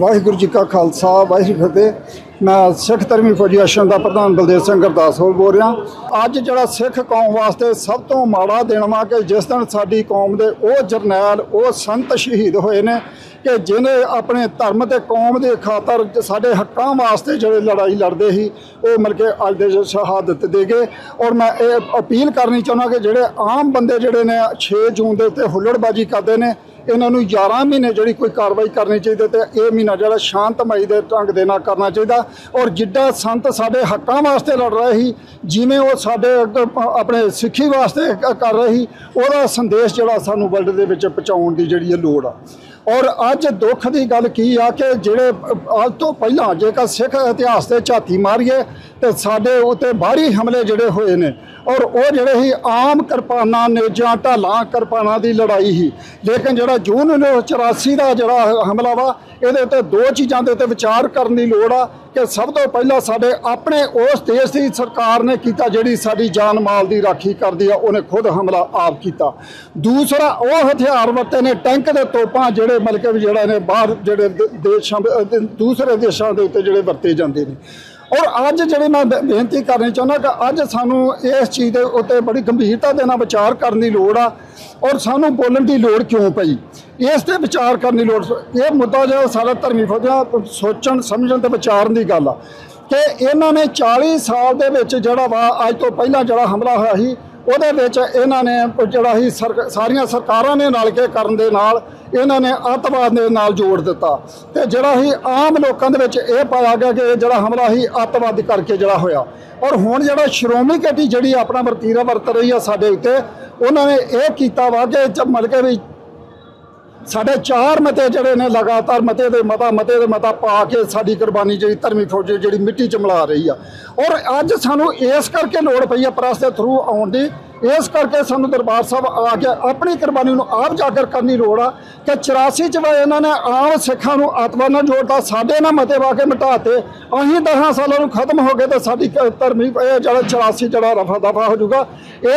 ਵਾਹਿਗੁਰੂ ਜੀ ਕਾ ਖਾਲਸਾ, ਵਾਹਿਗੁਰੂ ਫਤਿਹ। ਮੈਂ ਸਿੱਖ ਧਰਮੀ ਫੌਜੀ ਅਸ਼ਨ ਦਾ ਪ੍ਰਧਾਨ ਬਲਦੇਵ ਸਿੰਘ ਗੁਰਦਾਸਪੁਰ ਬੋਲ ਰਿਹਾ ਅੱਜ ਜਿਹੜਾ ਸਿੱਖ ਕੌਮ ਵਾਸਤੇ ਸਭ ਤੋਂ ਮਾੜਾ ਦਿਨ ਵਾ ਕਿ ਜਿਸ ਦਿਨ ਸਾਡੀ ਕੌਮ ਦੇ ਉਹ ਜਰਨੈਲ, ਉਹ ਸੰਤ ਸ਼ਹੀਦ ਹੋਏ ਨੇ ਕਿ ਜਿਨੇ ਆਪਣੇ ਧਰਮ ਤੇ ਕੌਮ ਦੇ ਖਾਤਰ ਸਾਡੇ ਹੱਕਾਂ ਵਾਸਤੇ ਜਿਹੜੇ ਲੜਾਈ ਲੜਦੇ ਸੀ, ਉਹ ਮਿਲ ਕੇ ਅੱਜ ਦੇ ਸ਼ਹਾਦਤ ਦੇ ਗਏ। ਔਰ ਮੈਂ ਇਹ ਅਪੀਲ ਕਰਨੀ ਚਾਹੁੰਦਾ ਕਿ ਜਿਹੜੇ ਆਮ ਬੰਦੇ ਜਿਹੜੇ ਨੇ 6 ਜੂਨ ਦੇ ਉੱਤੇ ਹੁੱਲੜਬਾਜੀ ਕਰਦੇ ਨੇ ਇਹਨਾਂ ਨੂੰ 11 ਮਹੀਨੇ ਜਿਹੜੀ ਕੋਈ ਕਾਰਵਾਈ ਕਰਨੀ ਚਾਹੀਦੀ ਤੇ ਇਹ ਮਹੀਨਾ ਜਿਹੜਾ ਸ਼ਾਂਤਮਈ ਦੇ ਢੰਗ ਦੇ ਨਾਲ ਕਰਨਾ ਚਾਹੀਦਾ। ਔਰ ਜਿੱਡਾ ਸੰਤ ਸਾਡੇ ਹੱਕਾਂ ਵਾਸਤੇ ਲੜ ਰਹੇ ਸੀ, ਜਿਵੇਂ ਉਹ ਸਾਡੇ ਆਪਣੇ ਸਿੱਖੀ ਵਾਸਤੇ ਕਰ ਰਹੇ ਸੀ, ਉਹਦਾ ਸੰਦੇਸ਼ ਜਿਹੜਾ ਸਾਨੂੰ ਵਰਲਡ ਦੇ ਵਿੱਚ ਪਹੁੰਚਾਉਣ ਦੀ ਜਿਹੜੀ ਇਹ ਲੋੜ ਆ। ਔਰ ਅੱਜ ਦੁੱਖ ਦੀ ਗੱਲ ਕੀ ਆ ਕਿ ਜਿਹੜੇ, ਅੱਜ ਤੋਂ ਪਹਿਲਾਂ ਜੇਕਰ ਸਿੱਖ ਇਤਿਹਾਸ ਤੇ ਝਾਤੀ ਮਾਰੀਏ, ਤੇ ਸਾਡੇ ਉੱਤੇ ਬਾਹਰੀ ਹਮਲੇ ਜਿਹੜੇ ਹੋਏ ਨੇ, ਔਰ ਉਹ ਜਿਹੜੇ ਹੀ ਆਮ ਕਿਰਪਾਨਾਂ ਨੇ ਜਾਂ ਢਾਲਾਂ, ਕਿਰਪਾਨਾਂ ਦੀ ਲੜਾਈ ਸੀ। ਲੇਕਿਨ ਜਿਹੜਾ ਜੂਨ 84 ਦਾ ਜਿਹੜਾ ਹਮਲਾ ਵਾ, ਇਹਦੇ ਉੱਤੇ ਦੋ ਚੀਜ਼ਾਂ ਦੇ ਉੱਤੇ ਵਿਚਾਰ ਕਰਨ ਦੀ ਲੋੜ ਆ। ਕਿ ਸਭ ਤੋਂ ਪਹਿਲਾਂ ਸਾਡੇ ਆਪਣੇ ਉਸ ਦੇਸ਼ ਦੀ ਸਰਕਾਰ ਨੇ ਕੀਤਾ ਜਿਹੜੀ ਸਾਡੀ ਜਾਨ ਮਾਲ ਦੀ ਰਾਖੀ ਕਰਦੀ ਆ, ਉਹਨੇ ਖੁਦ ਹਮਲਾ ਆਪ ਕੀਤਾ। ਦੂਸਰਾ, ਉਹ ਹਥਿਆਰ ਵਰਤੇ ਨੇ ਟੈਂਕ ਦੇ ਤੋਪਾਂ ਜਿਹੜੇ ਮਤਲਬ ਕਿ ਜਿਹੜਾ ਨੇ ਬਾਹਰ ਜਿਹੜੇ ਦੇਸ਼ਾਂ ਦੂਸਰੇ ਦੇਸ਼ਾਂ ਦੇ ਉੱਤੇ ਜਿਹੜੇ ਵਰਤੇ ਜਾਂਦੇ ਨੇ। ਔਰ ਅੱਜ ਜਿਹੜੇ ਮੈਂ ਬੇ- ਬੇਨਤੀ ਕਰਨੀ ਚਾਹੁੰਦਾ ਕਿ ਅੱਜ ਸਾਨੂੰ ਇਸ ਚੀਜ਼ ਦੇ ਉੱਤੇ ਬੜੀ ਗੰਭੀਰਤਾ ਦੇ ਨਾਲ ਵਿਚਾਰ ਕਰਨ ਦੀ ਲੋੜ ਆ ਔਰ ਸਾਨੂੰ ਬੋਲਣ ਦੀ ਲੋੜ ਕਿਉਂ ਪਈ? ਇਸ ਤੇ ਵਿਚਾਰ ਕਰਨ ਦੀ ਲੋੜ ਇਹ ਮੁੱਦਾ ਜਿਹੜਾ ਸਾਰਾ ਧਰਮੀ ਫੌਜਾਂ ਸੋਚਣ, ਸਮਝਣ ਤੇ ਵਿਚਾਰਨ ਦੀ ਗੱਲ ਆ ਕਿ ਇਹਨਾਂ ਨੇ 40 ਸਾਲ ਦੇ ਵਿੱਚ ਜਿਹੜਾ ਵਾ, ਅੱਜ ਤੋਂ ਪਹਿਲਾਂ ਜਿਹੜਾ ਹਮਲਾ ਹੋਇਆ ਸੀ ਉਹਦੇ ਵਿੱਚ ਇਹਨਾਂ ਨੇ ਜਿਹੜਾ ਸੀ ਸਰਕ- ਸਾਰੀਆਂ ਸਰਕਾਰਾਂ ਨੇ ਨਾਲ ਕੇ ਕਰਨ ਦੇ ਨਾਲ ਇਹਨਾਂ ਨੇ ਅੱਤਵਾਦ ਦੇ ਨਾਲ ਜੋੜ ਦਿੱਤਾ। ਤੇ ਜਿਹੜਾ ਹੀ ਆਮ ਲੋਕਾਂ ਦੇ ਵਿੱਚ ਇਹ ਪਾਇਆ ਗਿਆ ਕਿ ਇਹ ਜਿਹੜਾ ਹਮਲਾ ਹੀ ਅੱਤਵਾਦੀ ਕਰਕੇ ਜਿਹੜਾ ਹੋਇਆ। ਔਰ ਹੁਣ ਜਿਹੜਾ ਸ਼੍ਰੋਮਣੀ ਕਮੇਟੀ ਜਿਹੜੀ ਆਪਣਾ ਵਰਤੀਰਾ ਵਰਤ ਰਹੀ ਆ ਸਾਡੇ ਉੱਤੇ, ਉਹਨਾਂ ਨੇ ਇਹ ਕੀਤਾ ਵਾ ਕਿ ਮਤਲਬ ਕਿ ਵੀ ਸਾਡੇ ਚਾਰ ਮਤੇ ਜਿਹੜੇ ਨੇ ਲਗਾਤਾਰ ਮਤੇ ਦੇ ਮਤਾ, ਮਤੇ ਦੇ ਮਤਾ ਪਾ ਕੇ ਸਾਡੀ ਕੁਰਬਾਨੀ ਜਿਹੜੀ ਧਰਮੀ ਫੌਜ ਜਿਹੜੀ ਮਿੱਟੀ ਚ ਮਿਲਾ ਰਹੀ ਆ। ਔਰ ਅੱਜ ਸਾਨੂੰ ਇਸ ਕਰਕੇ ਲੋੜ ਪਈ ਆ ਪ੍ਰੈਸ ਦੇ ਥਰੂ ਆਉਣ ਦੀ। ਇਸ ਕਰਕੇ ਸਾਨੂੰ ਦਰਬਾਰ ਸਾਹਿਬ ਆ ਕੇ ਆਪਣੀ ਕੁਰਬਾਨੀ ਨੂੰ ਆਪ ਜਾਗਰ ਕਰਨ ਦੀ ਲੋੜ ਆ ਕਿ 84 ਚ ਵਾ ਇਹਨਾਂ ਨੇ ਆਮ ਸਿੱਖਾਂ ਨੂੰ ਆਤਮਾ ਨਾਲ ਜੋੜਤਾ ਸਾਡੇ ਨਾਲ ਮਤੇ ਵਾ ਕੇ ਮਿਟਾਤੇ। ਅਸੀਂ 10 ਸਾਲਾਂ ਨੂੰ ਖਤਮ ਹੋ ਗਏ ਤਾਂ ਸਾਡੀ ਧਰਮੀ ਇਹ ਜਿਹੜਾ 84 ਜਿਹੜਾ ਰਫਾ ਦਫਾ ਹੋ ਜਾਊਗਾ।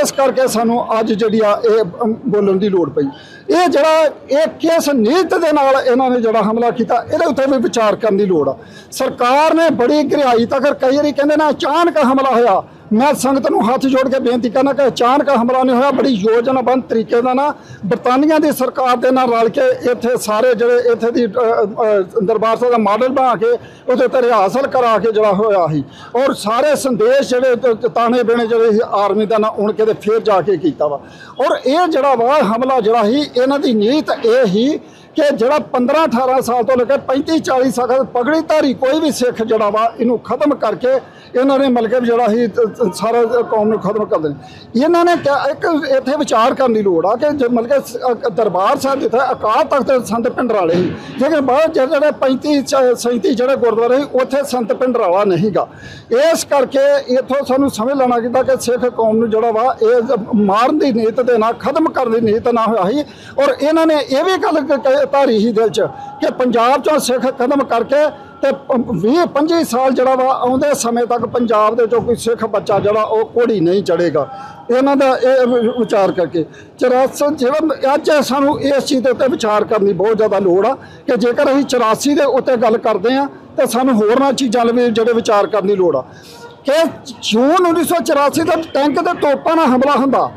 ਇਸ ਕਰਕੇ ਸਾਨੂੰ ਅੱਜ ਜਿਹੜੀ ਆ ਇਹ ਬੋਲਣ ਦੀ ਲੋੜ ਪਈ। ਇਹ ਜਿਹੜਾ, ਇਹ ਕਿਸ ਨੀਤ ਦੇ ਨਾਲ ਇਹਨਾਂ ਨੇ ਜਿਹੜਾ ਹਮਲਾ ਕੀਤਾ, ਇਹਦੇ ਉੱਤੇ ਵੀ ਵਿਚਾਰ ਕਰਨ ਦੀ ਲੋੜ ਆ। ਸਰਕਾਰ ਨੇ ਬੜੀ ਗਹਿਰਾਈ ਤੱਕ ਕਈ ਵਾਰੀ ਕਹਿੰਦੇ ਨਾ ਅਚਾਨਕ ਹਮਲਾ ਹੋਇਆ। ਮੈਂ ਸੰਗਤ ਨੂੰ ਹੱਥ ਜੋੜ ਕੇ ਬੇਨਤੀ ਕਰਨਾ ਕਿ ਅਚਾਨਕ ਹਮਲਾ ਨਹੀਂ ਹੋਇਆ, ਬੜੀ ਯੋਜਨਾਬੰਦ ਤਰੀਕੇ ਨਾਲ ਨਾ ਬਰਤਾਨੀਆ ਦੀ ਸਰਕਾਰ ਦੇ ਨਾਲ ਰਲ ਕੇ ਇੱਥੇ ਸਾਰੇ ਜਿਹੜੇ ਇੱਥੇ ਦੀ ਦਰਬਾਰ ਸਾਹਿਬ ਦਾ ਮਾਡਲ ਬਣਾ ਕੇ ਉਹਦੇ ਉੱਤੇ ਰਿਹਾਸਲ ਕਰਾ ਕੇ ਜਿਹੜਾ ਹੋਇਆ ਸੀ। ਔਰ ਸਾਰੇ ਸੰਦੇਸ਼ ਜਿਹੜੇ ਤਾਣੇ ਬੇਣੇ ਜਿਹੜੇ ਸੀ, ਆਰਮੀ ਦਾ ਨਾ ਉਣ ਕਿਤੇ ਤੇ ਫੇਰ ਜਾ ਕੇ ਕੀਤਾ ਵਾ। ਔਰ ਇਹ ਜਿਹੜਾ ਵਾ ਹਮਲਾ ਜਿਹੜਾ ਸੀ ਇਹਨਾਂ ਦੀ ਨੀਤ ਇਹ ਹੀ ਕਿ ਜਿਹੜਾ 15 18 ਸਾਲ ਤੋਂ ਲੈ ਕੇ 35 40 ਸਾਲ ਪਗੜੀ ਧਾਰੀ ਕੋਈ ਵੀ ਸਿੱਖ ਜਿਹੜਾ ਵਾ, ਇਹਨੂੰ ਖਤਮ ਕਰਕੇ ਇਹਨਾਂ ਨੇ ਮਤਲਬ ਕਿ ਜਿਹੜਾ ਸੀ ਸਾਰਾ ਕੌਮ ਨੂੰ ਖਤਮ ਕਰ ਦੇਣਾ। ਇਹਨਾਂ ਨੇ ਕਿਹਾ- ਇੱਕ ਇੱਥੇ ਵਿਚਾਰ ਕਰਨ ਦੀ ਲੋੜ ਆ ਕਿ ਜੇ ਮਤਲਬ ਕਿ ਦਰਬਾਰ ਸਾਹਿਬ ਜਿੱਥੇ ਅਕਾਲ ਤਖਤ ਦੇ ਸੰਤ ਭਿੰਡਰਾਲੇ ਸੀ ਲੇਕਿਨ ਬਾਅਦ ਜਿਹੜੇ ਜਿਹੜੇ 35 ਚ- 37 ਜਿਹੜੇ ਗੁਰਦੁਆਰੇ ਸੀ, ਉੱਥੇ ਸੰਤ ਭਿੰਡਰਾਲਾ ਨਹੀਂਗਾ। ਇਸ ਕਰਕੇ ਇੱਥੋਂ ਸਾਨੂੰ ਸਮਝ ਲੈਣਾ ਚਾਹੀਦਾ ਕਿ ਸਿੱਖ ਕੌਮ ਨੂੰ ਜਿਹੜਾ ਵਾ, ਇਹ ਮਾਰਨ ਦੀ ਨੀਤ ਦੇ ਨਾਲ, ਖਤਮ ਕਰਨ ਦੀ ਨੀਤ ਨਾ ਹੋਇਆ ਸੀ। ਔਰ ਇਹਨਾਂ ਨੇ ਇਹ ਵੀ ਗੱਲ ਧਾਰੀ ਸੀ ਦਿਲ 'ਚ ਕਿ ਪੰਜਾਬ 'ਚੋਂ ਸਿੱਖ ਖਤਮ ਕਰਕੇ ਤੇ 20 25 ਸਾਲ ਜਿਹੜਾ ਵਾ ਆਉਂਦੇ ਸਮੇਂ ਤੱਕ ਪੰਜਾਬ ਦੇ ਚੋਂ ਕੋਈ ਸਿੱਖ ਬੱਚਾ ਜਿਹੜਾ ਉਹ ਕੋੜੀ ਨਹੀਂ ਚੜੇਗਾ। ਇਹਨਾਂ ਦਾ ਇਹ ਵਿਚਾਰ ਕਰਕੇ 84 ਜਿਹੜਾ ਅੱਜ ਸਾਨੂੰ ਇਸ ਚੀਜ਼ ਦੇ ਉੱਤੇ ਵਿਚਾਰ ਕਰਨ ਦੀ ਬਹੁਤ ਜ਼ਿਆਦਾ ਲੋੜ ਆ ਕਿ ਜੇਕਰ ਅਸੀਂ 84 ਦੇ ਉੱਤੇ ਗੱਲ ਕਰਦੇ ਆ ਤੇ ਸਾਨੂੰ ਹੋਰਨਾਂ ਚੀਜ਼ਾਂ ਲਈ ਜਿਹੜੇ ਵਿਚਾਰ ਕਰਨ ਦੀ ਲੋੜ ਆ। ਕਿ ਜੂਨ 1984 ਦਾ ਟੈਂਕ ਦੇ ਤੋਪਾਂ ਨਾਲ ਹਮਲਾ ਹੁੰਦਾ।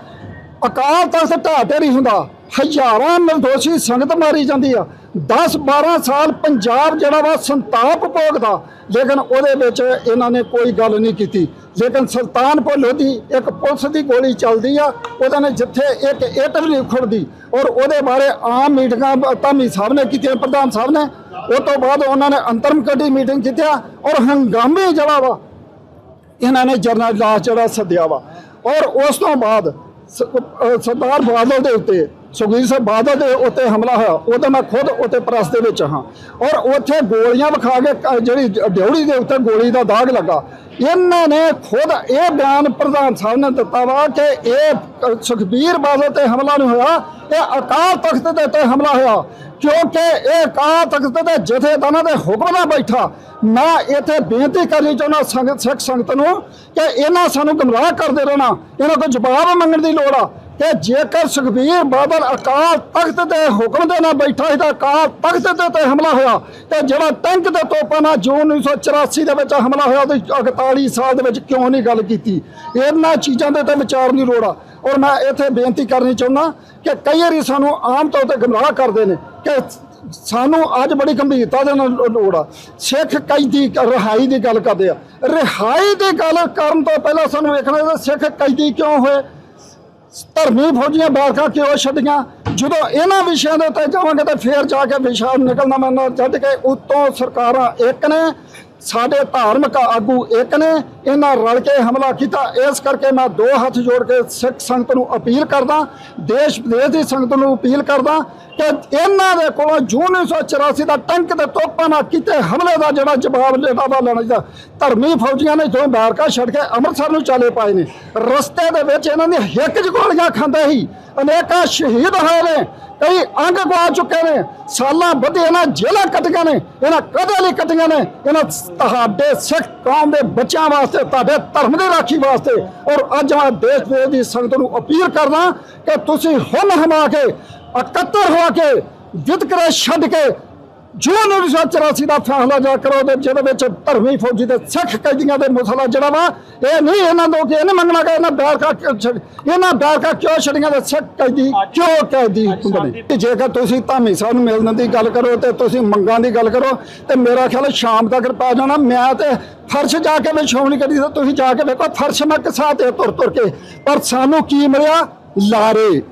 ਅਕਾਲ ਤਖਤ ਢਾਹ ਢੇਰੀ ਹੁੰਦਾ। ਹਜ਼ਾਰਾਂ ਨਿਰਦੋਸ਼ੀ ਸੰਗਤ ਮਾਰੀ ਜਾਂਦੀ ਆ। 10 12 ਸਾਲ ਪੰਜਾਬ ਜਿਹੜਾ ਵਾ ਸੰਤਾਪ ਭੋਗਦਾ, ਲੇਕਿਨ ਉਹਦੇ ਵਿੱਚ ਇਹਨਾਂ ਨੇ ਕੋਈ ਗੱਲ ਨਹੀਂ ਕੀਤੀ। ਲੇਕਿਨ ਸੁਲਤਾਨਪੁਰ ਲੋਧੀ ਇੱਕ ਪੁਲਿਸ ਦੀ ਗੋਲੀ ਚੱਲਦੀ ਆ, ਉਹਦੇ ਨੇ ਜਿੱਥੇ ਇੱਕ ਇੱਟ ਵੀ ਨਹੀਂ ਉਖੜਦੀ ਔਰ ਉਹਦੇ ਬਾਰੇ ਆਮ ਮੀਟਿੰਗਾਂ ਧਾਮੀ ਸਾਹਿਬ ਨੇ ਕੀਤੀਆਂ, ਪ੍ਰਧਾਨ ਸਾਹਿਬ ਨੇ। ਉਹ ਤੋਂ ਬਾਅਦ ਉਹਨਾਂ ਨੇ ਅੰਤਰਮ ਕਮੇਟੀ ਮੀਟਿੰਗ ਕੀਤੀ ਆ ਔਰ ਹੰਗਾਮੇ ਜਿਹੜਾ ਵਾ, ਇਹਨਾਂ ਨੇ ਜਰਨਲ ਲਾਸ ਜਿਹੜਾ ਸੱਦਿਆ ਵਾ। ਔਰ ਉਸ ਤੋਂ ਬਾਅਦ ਸਰਦਾਰ ਬਾਦਲ ਦੇ ਉੱਤੇ ਸੁਖਬੀਰ ਸਿੰਘ ਬਾਦਲ ਦੇ ਉੱਤੇ ਹਮਲਾ ਹੋਇਆ ਉਹਦਾ ਮੈਂ ਖੁਦ ਉੱਤੇ ਪ੍ਰੈਸ ਦੇ ਵਿੱਚ ਹਾਂ। ਔਰ ਉੱਥੇ ਗੋਲੀਆਂ ਵਿਖਾ ਕੇ ਜਿਹੜੀ ਡਿਉੜੀ ਦੇ ਉੱਤੇ ਗੋਲੀ ਦਾ ਦਾਗ ਲੱਗਾ। ਇਹਨਾਂ ਨੇ ਖੁਦ ਇਹ ਬਿਆਨ ਪ੍ਰਧਾਨ ਸਾਹਿਬ ਨੇ ਦਿੱਤਾ ਵਾ ਕਿ ਇਹ ਸੁਖਬੀਰ ਬਾਦਲ ਤੇ ਹਮਲਾ ਨਹੀਂ ਹੋਇਆ, ਇਹ ਅਕਾਲ ਤਖਤ ਦੇ ਉੱਤੇ ਹਮਲਾ ਹੋਇਆ। ਕਿਉਂਕਿ ਇਹ ਅਕਾਲ ਤਖਤ ਦੇ ਜਥੇਦਾਰਾਂ ਦੇ ਹੁਕਮ ਨਾਲ ਬੈਠਾ। ਮੈਂ ਇੱਥੇ ਬੇਨਤੀ ਕਰਨੀ ਚਾਹੁੰਦਾ ਸੰਗਤ ਸਿੱਖ ਸੰਗਤ ਨੂੰ ਕਿ ਇਹਨਾਂ ਸਾਨੂੰ ਗਮਰਾਹ ਕਰਦੇ ਰਹਿਣਾ। ਇਹਨਾਂ ਤੋਂ ਜਵਾਬ ਮੰਗਣ ਦੀ ਲੋੜ ਆ। ਕਿ ਜੇਕਰ ਸੁਖਬੀਰ ਬਾਦਲ ਅਕਾਲ ਤਖਤ ਦੇ ਹੁਕਮ ਦੇ ਨਾਲ ਬੈਠਾ ਸੀ ਤਾਂ ਅਕਾਲ ਤਖਤ ਦੇ ਤੇ ਹਮਲਾ ਹੋਇਆ ਤੇ ਜਿਹੜਾ ਟੈਂਕ ਦੇ ਤੋਪਾਂ ਨਾਲ ਜੂਨ 1984 ਦੇ ਵਿੱਚ ਹਮਲਾ ਹੋਇਆ ਤੇ 41 ਸਾਲ ਦੇ ਵਿੱਚ ਕਿਉਂ ਨਹੀਂ ਗੱਲ ਕੀਤੀ? ਇਹਨਾਂ ਚੀਜ਼ਾਂ ਦੇ ਤੇ ਵਿਚਾਰ ਦੀ ਲੋੜ ਆ। ਔਰ ਮੈਂ ਇੱਥੇ ਬੇਨਤੀ ਕਰਨੀ ਚਾਹੁੰਦਾ ਕਿ ਕਈ ਵਾਰੀ ਸਾਨੂੰ ਆਮ ਤੌਰ ਤੇ ਗੁੰਮਰਾਹ ਕਰਦੇ ਨੇ ਕਿ ਸਾਨੂੰ ਅੱਜ ਬੜੀ ਗੰਭੀਰਤਾ ਦੇ ਨਾਲ ਲੋੜ ਆ। ਸਿੱਖ ਕੈਦੀ ਰਿਹਾਈ ਦੀ ਗੱਲ ਕਰਦੇ ਆ। ਰਿਹਾਈ ਦੀ ਗੱਲ ਕਰਨ ਤੋਂ ਪਹਿਲਾਂ ਸਾਨੂੰ ਵੇਖਣਾ ਚਾਹੀਦਾ, ਸਿੱਖ ਕੈਦੀ ਕਿਉਂ ਹੋਏ? ਧਰਮੀ ਫੌਜੀਆਂ ਬਾਰਕਾਂ ਕਿਉਂ ਛੱਡੀਆਂ। ਜਦੋਂ ਇਹਨਾਂ ਵਿਸ਼ਿਆਂ ਦੇ ਉੱਤੇ ਜਾਵਾਂਗੇ ਤਾਂ ਫੇਰ ਜਾ ਕੇ ਵਿਸ਼ਾ ਨਿਕਲਣਾ ਮੈਨਾਂ ਛੱਡ ਕੇ ਉਤੋਂ ਸਰਕਾਰਾਂ ਇੱਕ ਨੇ ਸਾਡੇ ਧਾਰਮਿਕ ਆਗੂ ਇੱਕ ਨੇ ਇਹਨਾਂ ਰਲ ਕੇ ਹਮਲਾ ਕੀਤਾ। ਇਸ ਕਰਕੇ ਮੈਂ ਦੋ ਹੱਥ ਜੋੜ ਕੇ ਸਿੱਖ ਸੰਗਤ ਨੂੰ ਅਪੀਲ ਕਰਦਾ, ਦੇਸ਼ ਵਿਦੇਸ਼ ਦੀ ਸੰਗਤ ਨੂੰ ਅਪੀਲ ਕਰਦਾ ਕਿ ਇਹਨਾਂ ਦੇ ਕੋਲੋਂ ਜੂਨ 1984 ਦਾ ਟੰਕ ਤੇ ਤੋਪਾਂ ਨਾਲ ਕੀਤੇ ਹਮਲੇ ਦਾ ਜਿਹੜਾ ਜਵਾਬ ਲੈਣਾ ਵਾ ਲੈਣਾ ਚਾਹੀਦਾ। ਧਰਮੀ ਫੌਜੀਆਂ ਨੇ ਜੋ ਅਮਰੀਕਾ ਛੱਡ ਕੇ ਅੰਮ੍ਰਿਤਸਰ ਨੂੰ ਚਾਲੇ ਪਾਏ ਨੇ। ਰਸਤੇ ਦੇ ਵਿੱਚ ਇਹਨਾਂ ਦੀਆਂ ਹਿੱਕ 'ਚ ਗੋਲੀਆਂ ਖਾਂਦੇ ਸੀ। ਅਨੇਕਾਂ ਸ਼ਹੀਦ ਹੋਏ ਨੇ। ਕਈ ਅੰਗ ਗਵਾ ਚੁੱਕੇ ਨੇ, ਸਾਲਾਂ ਬੱਧੇ ਇਹਨਾਂ ਜੇਲਾਂ ਕੱਟੀਆਂ ਨੇ, ਇਹਨਾਂ ਕਦੇ ਲਈ ਕੱਟੀਆਂ ਨੇ, ਇਹਨਾਂ ਤੁਹਾਡੇ ਸਿੱਖ ਕੌਮ ਦੇ ਬੱਚਿਆਂ ਵਾਸਤੇ, ਤੁਹਾਡੇ ਧਰਮ ਦੀ ਰਾਖੀ ਵਾਸਤੇ। ਔਰ ਅੱਜ ਮੈਂ ਦੇਸ਼ ਵਿਦੇਸ਼ ਦੀ ਸੰਗਤ ਨੂੰ ਅਪੀਲ ਕਰਦਾ ਕਿ ਤੁਸੀਂ ਹੁਣ ਹਮਾ ਕੇ, ਇਕੱਤਰ ਹੋ ਕੇ ਵਿਤਕਰੇ ਛੱਡ ਕੇ ਜੂਨ 1984 ਦਾ ਫੈਸਲਾ ਜਾ ਕਰੋ ਤੇ ਜਿਹਦੇ ਵਿੱਚ ਧਰਮੀ ਫੌਜੀ ਤੇ ਸਿੱਖ ਕੈਦੀਆਂ ਦੇ ਮਸਲਾ ਜਿਹੜਾ ਵਾ ਇਹ ਨਹੀਂ ਇਹਨਾਂ ਤੋਂ ਕਿ ਇਹਨੇ ਮੰਗਣਾ ਕਿ ਇਹਨਾਂ ਛੱਡ- ਇਹਨਾਂ ਬੈਰਕਾ ਕਿਉਂ ਛੜੀਆਂ ਤੇ ਸਿੱਖ ਕੈਦੀ ਕਿਉਂ ਕੈਦੀ ਹੁੰਦੇ ਜੇਕਰ ਤੁਸੀਂ ਧਾਮੀ ਸਾਹਿਬ ਨੂੰ ਮਿਲਣ ਦੀ ਗੱਲ ਕਰੋ ਤੇ ਤੁਸੀਂ ਮੰਗਾਂ ਦੀ ਗੱਲ ਕਰੋ ਤੇ ਮੇਰਾ ਖਿਆਲ ਸ਼ਾਮ ਤੱਕ ਪੈ ਜਾਣਾ। ਮੈਂ ਤੇ ਫਰਸ਼ ਜਾ ਕੇ ਮੈਂ ਸ਼ੌਣੀ ਕਰੀ ਤਾਂ ਤੁਸੀਂ ਜਾ ਕੇ ਵੇਖੋ ਫਰਸ਼ ਮੈਂ ਕਿਸਾ ਤੇ ਤੁਰ ਤੁਰ ਕੇ ਪਰ ਸਾਨੂੰ ਕੀ ਮਿਲਿਆ? ਲਾਰੇ।